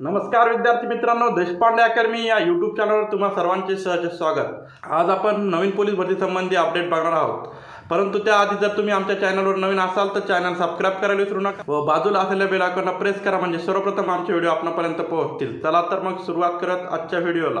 नमस्कार विद्यार्थी मित्रांनो देशपांडे अकॅडमी या यूट्यूब चॅनलवर तुम्हा सर्वांचे सहज स्वागत. आज आपण नवीन पोलीस भरती संबंधी अपडेट बघणार आहोत. परंतु त्याआधी जर तुम्ही आमच्या चॅनलवर नवीन असाल तर चॅनल सबस्क्राईब करायला विसरू नका व बाजूला असलेल्या बेल आयकॉनला प्रेस करा म्हणजे सर्वप्रथम आमचे व्हिडिओ आपणापर्यंत पोहोचतील. चला तर मग सुरुवात करत आजच्या व्हिडिओला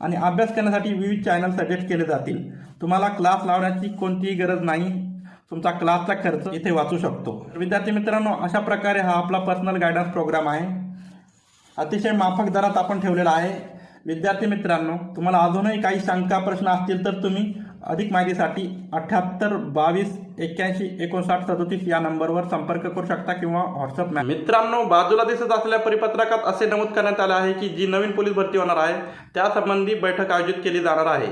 आणि अभ्यास करण्यासाठी विविध चॅनल सजेस्ट केले जातील. तुम्हाला क्लास लावण्याची कोणतीही गरज नाही. तुमचा क्लासचा खर्च इथे वाचू शकतो. विद्यार्थी मित्रांनो अशा प्रकारे हा आपला पर्सनल गायडन्स प्रोग्राम आहे. अतिशय माफक दरात आपण ठेवलेला आहे. विद्यार्थी मित्रांनो तुम्हाला अजूनही काही शंका प्रश्न असतील तर तुम्ही अधिक माहितीसाठी अठ्याहत्तर बावीस एक्क्याऐंशी एकोणसाठ सदोतीस या नंबरवर संपर्क करू शकता किंवा व्हॉट्सअप मित्रांनो बाजूला दिसत असलेल्या परिपत्रकात असे नमूद करण्यात आले आहे की जी नवीन पोलीस भरती होणार आहे त्यासंबंधी बैठक आयोजित केली जाणार आहे.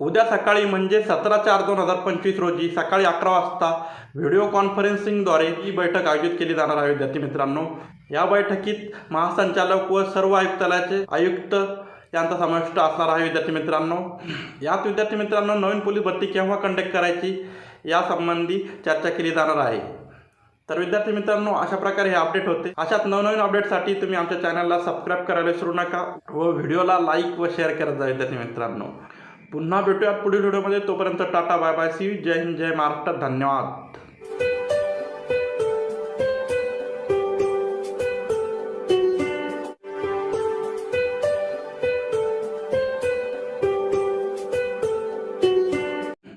उद्या सकाळी म्हणजे सतरा चार दोन हजार पंचवीस रोजी सकाळी अकरा वाजता व्हिडिओ कॉन्फरन्सिंगद्वारे ही बैठक आयोजित केली जाणार आहे. विद्यार्थी मित्रांनो या बैठकीत महासंचालक व सर्व आयुक्तालयाचे आयुक्त यांचा समाविष्ट असणार आहे विद्यार्थी मित्रांनो. यात विद्यार्थी मित्रांनो नवीन पोलीस भरती केव्हा कंडक्ट करायची यासंबंधी चर्चा केली जाणार आहे. तर विद्यार्थी मित्रांनो अशा प्रकारे हे अपडेट होते. अशाच नवनवीन अपडेटसाठी तुम्ही आमच्या चॅनलला सबस्क्राईब करायला विसरू नका व व्हिडिओला लाईक व शेअर करत जा विद्यार्थी मित्रांनो. पुन्हा भेटूयात पुढील व्हिडिओमध्ये तोपर्यंत टाटा बाय बाय. सी जय हिंद जय महाराष्ट्र. धन्यवाद.